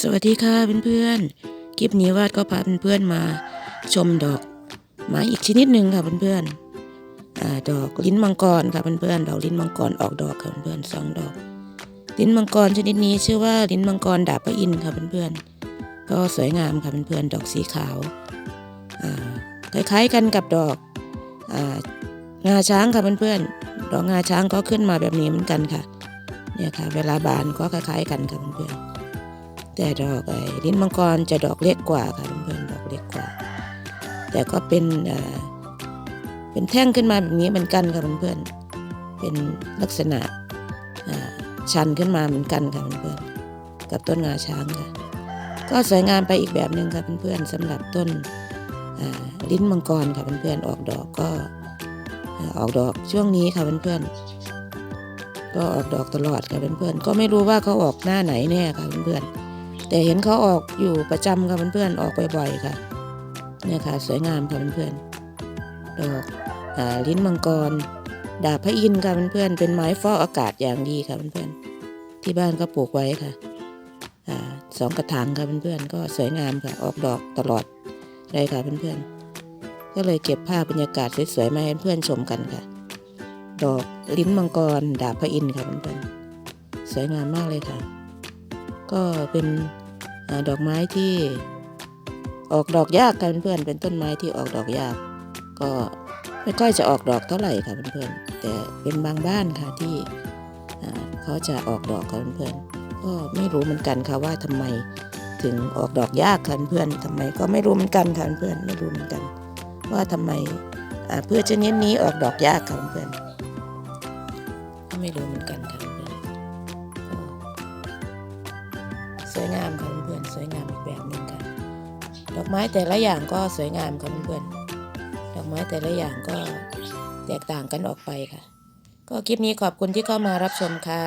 สวัสดีค่ะเพื่อนๆ คลิปนี้วาดก็พาเพื่อนๆมาชมดอกไม้อีกชนิดหนึ่งค่ะเพื่อนๆดอกลิ้นมังกรค่ะเพื่อนๆดอกลิ้นมังกรออกดอกค่ะเพื่อนๆสองดอก ลิ้นมังกรชนิดนี้ชื่อว่าลิ้นมังกรดาบพระอินทร์ค่ะเพื่อนๆก็สวยงามค่ะเพื่อนๆดอกสีขาวคล้ายๆกันกับดอกงาช้างค่ะเพื่อนๆดอกงาช้างก็ขึ้นมาแบบนี้เหมือนกันค่ะเนี่ยค่ะ เวลาบานก็คล้ายๆกันค่ะเพื่อนๆ แต่ดอกไอ้ลิ้นมังกรจะดอกเล็กกว่าค่ะเพื่อนๆดอกเล็กกว่า แต่ก็เป็นเป็นแท่งขึ้นมาแบบนี้เหมือนกันค่ะเพื่อนๆเป็นลักษณะชันขึ้นมาเหมือนกันค่ะเพื่อนๆกับต้นงาช้างค่ะ ก็สวยงามไปอีกแบบหนึ่งค่ะเพื่อนๆสำหรับต้นลิ้นมังกรค่ะเพื่อนๆออกดอกก็อออกดอกช่วงนี้ค่ะเพื่อนๆก็ออกดอกตลอดค่ะเพื่อนๆก็ไม่รู้ว่าเขาออกหน้าไหนแน่ค่ะเพื่อนๆ แต่เห็นเขาออกอยู่ประจำค่ะเพื่อนๆออกบ่อยๆค่ะเนี่ยค่ะสวยงามค่ะเพื่อนๆดอกอลิ้นมังกร ดาบพระอินทร์ค่ะเพื่อนๆเป็นไม้ฟอกอากาศอย่างดีค่ะเพื่อนๆที่บ้านก็ปลูกไว้ค่ะสองกระถางค่ะเพื่อนๆก็สวยงามค่ะออกดอกตลอดเลยค่ะเพื่อนๆก็เลยเก็บภาพบรรยากาศสวยๆมาให้เพื่อนชมกันค่ะ ดอกลิ้นมังกร ดาบพระอินทร์ค่ะเพื่อนๆสวยงามมากเลยค่ะ ก็เป็นอดอกไม้ที่ออกดอกยากค่ะเพื่อนๆเป็นต้นไม้ที่ออกดอกยาก ก็ไม่ค่อยจะออกดอกเท่าไหร่ค่ะเพื่อนๆแต่เป็นบางบ้านค่ะที่เขาจะออกดอกค่ะเพื่อนๆก็ไม่รู้เหมือนกันค่ะว่าทำไมถึงออกดอกยากค่ะเพื่อนๆทำไมก็ไม่รู้เหมือนกันค่ะเพื่อนๆไม่รู้เหมือนกัน ว่าทำไมอ่าพืชชนิดนี้ออกดอกยากค่ะเพื่อนๆก็ไม่รู้เหมือนกันค่ะเพื่อน สวยงามค่ะเพื่อนๆสวยงามอีกแบบหนึ่งค่ะ ดอกไม้แต่ละอย่างก็สวยงามค่ะเพื่อนๆดอกไม้แต่ละอย่างก็แตกต่างกันออกไปค่ะ ก็คลิปนี้ขอบคุณที่เข้ามารับชมค่ะ